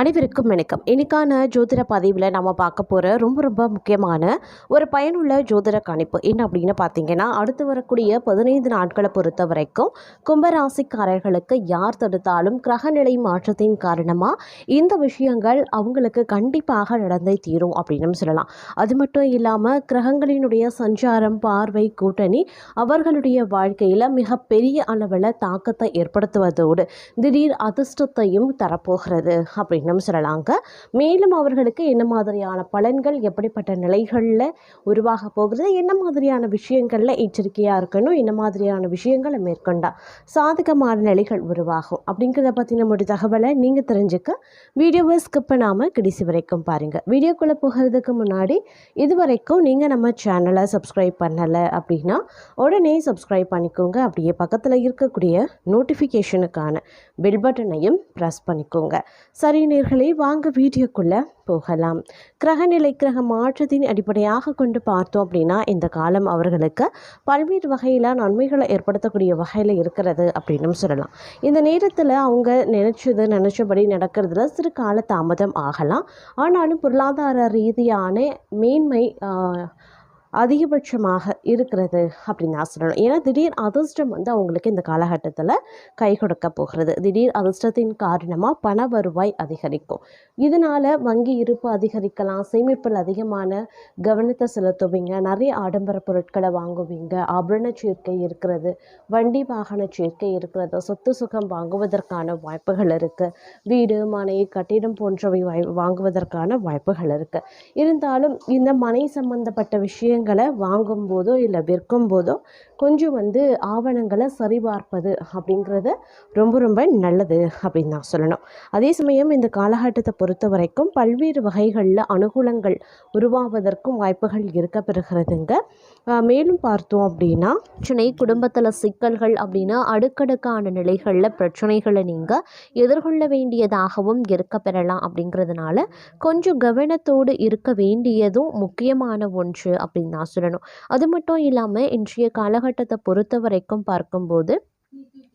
அனைவருக்கும் வணக்கம். இன்னைக்கான ஜோதிட பதிவில் நம்ம பார்க்க போகிற ரொம்ப ரொம்ப முக்கியமான ஒரு பயனுள்ள ஜோதிட கணிப்பு என்ன அப்படின்னு பார்த்தீங்கன்னா அடுத்து வரக்கூடிய பதினைந்து நாட்களை பொறுத்த வரைக்கும் கும்பராசிக்காரர்களுக்கு யார் தடுத்தாலும் கிரகநிலை மாற்றத்தின் காரணமாக இந்த விஷயங்கள் அவங்களுக்கு கண்டிப்பாக நடந்தே தீரும் அப்படின்னு சொல்லலாம். அது மட்டும் இல்லாமல் கிரகங்களினுடைய சஞ்சாரம் பார்வை கூட்டணி அவர்களுடைய வாழ்க்கையில் மிகப்பெரிய அளவில் தாக்கத்தை ஏற்படுத்துவதோடு திடீர் அதிர்ஷ்டத்தையும் தரப்போகிறது அப்படின்னு சொல்லலாங்க. மேலும் அவர்களுக்கு என்ன மாதிரியான பலன்கள் எப்படிப்பட்ட நிலைகளில் உருவாக போகிறது என்ன மாதிரியான விஷயங்களில் எச்சரிக்கையாக இருக்கணும் என்ன மாதிரியான விஷயங்களை மேற்கொண்டா சாதகமான நிலைகள் உருவாகும் அப்படிங்கிறத பற்றின ஒரு தகவலை நீங்கள் தெரிஞ்சுக்க வீடியோவை ஸ்கிப் பண்ணாமல் கடைசி வரைக்கும் பாருங்கள் வீடியோக்குள்ளே போகிறதுக்கு முன்னாடி இது வரைக்கும் நீங்கள் நம்ம சேனலை சப்ஸ்கிரைப் பண்ணலை அப்படின்னா உடனே சப்ஸ்கிரைப் பண்ணிக்கோங்க. அப்படியே பக்கத்தில் இருக்கக்கூடிய நோட்டிஃபிகேஷனுக்கான பெல் பட்டனையும் ப்ரெஸ் பண்ணிக்கோங்க. சரி நேர்களே வாங்க வீடியோக்குள்ளே போகலாம். கிரகநிலை கிரக மாற்றத்தின் அடிப்படையாக கொண்டு பார்த்தோம் அப்படின்னா இந்த காலம் அவர்களுக்கு பல்வேறு வகையில் நன்மைகளை ஏற்படுத்தக்கூடிய வகையில் இருக்கிறது அப்படின்னு சொல்லலாம். இந்த நேரத்தில் அவங்க நினச்சது நினச்சபடி நடக்கிறதுல சிறு கால தாமதம் ஆகலாம். ஆனாலும் பொருளாதார ரீதியான மேன்மை அதிகபட்சமாக இருக்கிறது அப்படின்னு நான் சொல்லணும். ஏன்னா திடீர் அதிர்ஷ்டம் வந்து அவங்களுக்கு இந்த காலகட்டத்தில் கை கொடுக்க போகிறது. திடீர் அதிர்ஷ்டத்தின் காரணமாக பண வருவாய் அதிகரிக்கும். இதனால் வங்கி இருப்பு அதிகரிக்கலாம் சேமிப்பில் அதிகமான கவனத்தை செலுத்துவீங்க. நிறைய ஆடம்பர பொருட்களை வாங்குவீங்க. ஆபரண சேர்க்கை இருக்கிறது வண்டி வாகன சேர்க்கை இருக்கிறது சொத்து சுகம் வாங்குவதற்கான வாய்ப்புகள் இருக்குது வீடு மனை கட்டிடம் போன்றவை வாய் வாங்குவதற்கான வாய்ப்புகள் இருக்குது இருந்தாலும் இந்த மனை சம்பந்தப்பட்ட விஷயம் வாங்கும்போதோ இல்லை விற்கும் போதோ கொஞ்சம் வந்து ஆவணங்களை சரிபார்ப்பது அப்படிங்கிறது ரொம்ப ரொம்ப நல்லது அப்படின்னு நான் சொல்லணும். அதே சமயம் இந்த காலகட்டத்தை பொறுத்த வரைக்கும் பல்வேறு வகைகளில் அனுகூலங்கள் உருவாவதற்கும் வாய்ப்புகள் இருக்க பெறுகிறதுங்க மேலும் பார்த்தோம் அப்படின்னா பிரச்சனை குடும்பத்தில் சிக்கல்கள் அப்படின்னா அடுக்கடுக்கான நிலைகளில் பிரச்சனைகளை நீங்கள் எதிர்கொள்ள வேண்டியதாகவும் இருக்க பெறலாம் அப்படிங்கிறதுனால கொஞ்சம் கவனத்தோடு இருக்க வேண்டியதும் முக்கியமான ஒன்று அப்படின்னு நான் சொல்லணும். அது மட்டும் இல்லாமல் இன்றைய காலகட்டத்தை பொறுத்த வரைக்கும் பார்க்கும்போது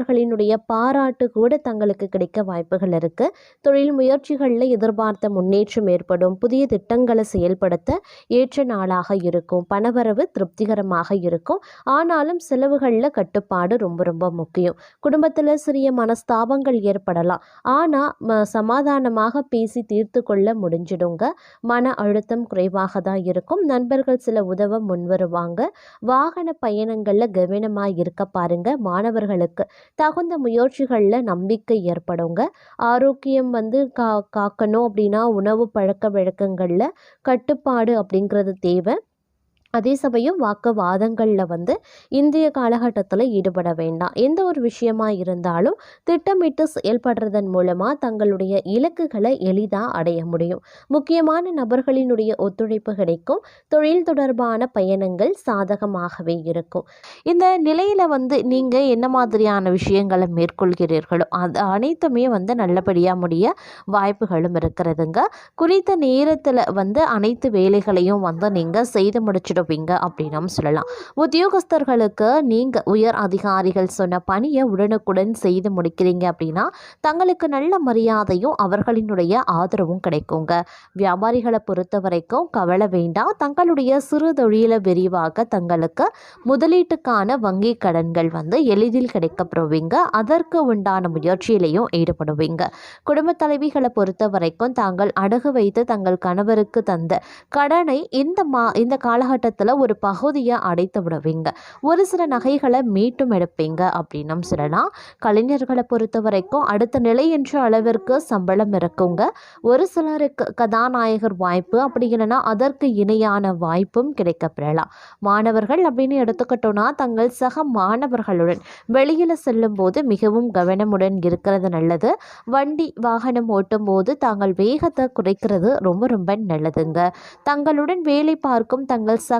மேலாளர்களினுடைய பாராட்டு கூட தங்களுக்கு கிடைக்க வாய்ப்புகள் இருக்கு. தொழில் முயற்சிகளில் எதிர்பார்த்த முன்னேற்றம் ஏற்படும். புதிய திட்டங்களை செயல்படுத்த ஏற்ற நாளாக இருக்கும். பணவரவு திருப்திகரமாக இருக்கும். ஆனாலும் செலவுகளில் கட்டுப்பாடு ரொம்ப ரொம்ப முக்கியம். குடும்பத்தில் சிறிய மனஸ்தாபங்கள் ஏற்படலாம். ஆனால் சமாதானமாக பேசி தீர்த்து கொள்ள முடிஞ்சிடுங்க. மன அழுத்தம் குறைவாக தான் இருக்கும். நண்பர்கள் சில உதவ முன்வருவாங்க. வாகன பயணங்களில் கவனமாக இருக்க பாருங்க. மாணவர்களுக்கு தகுந்த முயற்சிகளில் நம்பிக்கை ஏற்படுங்க. ஆரோக்கியம் வந்து கா காக்கணும் அப்படின்னா உணவு பழக்க வழக்கங்களில் கட்டுப்பாடு அப்படிங்கிறது தேவை. அதே சமயம் வாக்குவாதங்களில் வந்து இந்திய காலகட்டத்தில் ஈடுபட வேண்டாம். எந்த ஒரு விஷயமா இருந்தாலும் திட்டமிட்டு செயல்படுறதன் மூலமாக தங்களுடைய இலக்குகளை எளிதாக அடைய முடியும். முக்கியமான நபர்களினுடைய ஒத்துழைப்பு கிடைக்கும். தொழில் தொடர்பான பயணங்கள் சாதகமாகவே இருக்கும். இந்த நிலையில் வந்து நீங்கள் என்ன மாதிரியான விஷயங்களை மேற்கொள்கிறீர்களோ அது அனைத்துமே வந்து நல்லபடியாக முடிய வாய்ப்புகளும் இருக்கிறதுங்க. குறித்த நேரத்தில் வந்து அனைத்து வேலைகளையும் வந்து நீங்கள் செய்து முடிச்சிடுவீங்க அப்படின்னு சொல்லலாம். உத்தியோகஸ்தர்களுக்கு நீங்கள் உயர் அதிகாரிகள் சொன்ன பணியை உடனுக்குடன் செய்து முடிக்கிறீங்க அப்படின்னா தங்களுக்கு நல்ல மரியாதையும் அவர்களினுடைய ஆதரவும் கிடைக்குங்க. வியாபாரிகளை பொறுத்த வரைக்கும் கவலை வேண்டாம். தங்களுடைய சிறு தொழிலை விரிவாக தங்களுக்கு முதலீட்டுக்கான வங்கி கடன்கள் வந்து எளிதில் கிடைக்கப்படுவீங்க அதற்கு உண்டான முயற்சியிலையும் ஈடுபடுவீங்க. குடும்ப தலைவிகளை பொறுத்த வரைக்கும் தாங்கள் அடகு வைத்து தங்கள் கணவருக்கு தந்த கடனை இந்த மா இந்த காலகட்டத்தில் ஒரு பகுதியை அடைத்து விடுவீங்க. ஒரு சில நகைகளை மீட்டும் எடுப்பீங்க அப்படின்னும் சொல்லலாம். கலைஞர்களை பொறுத்த வரைக்கும் அடுத்த நிலை என்ற அளவிற்கு சம்பளம் இருக்குங்க. ஒரு சிலருக்கு கதாநாயகர் வாய்ப்பு அப்படி இல்லைன்னா அதற்கு இணையான வாய்ப்பும் கிடைக்கப்பெறலாம். மாணவர்கள் அப்படின்னு எடுத்துக்கிட்டோன்னா தங்கள் சக மாணவர்களுடன் வெளியில் செல்லும்போது மிகவும் கவனமுடன் இருக்கிறது நல்லது. வண்டி வாகனம் ஓட்டும் போது தாங்கள் வேகத்தை குறைக்கிறது ரொம்ப ரொம்ப நல்லதுங்க. தங்களுடன் வேலை பார்க்கும் தங்கள் சக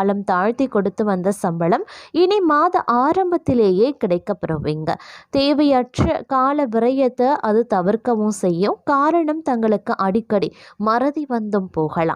காலம் தாழ்த்தி கொடுத்து வந்த சம்பளம் இனி மாத ஆரம்பத்திலேயே கிடைக்கப்பெறுவீங்க. தேவையற்ற கால விரயத்தை அது தவிர்க்கவும் செய்யும். காரணம் தங்களுக்கு அடிக்கடி மறதி வந்தும் போகலாம்.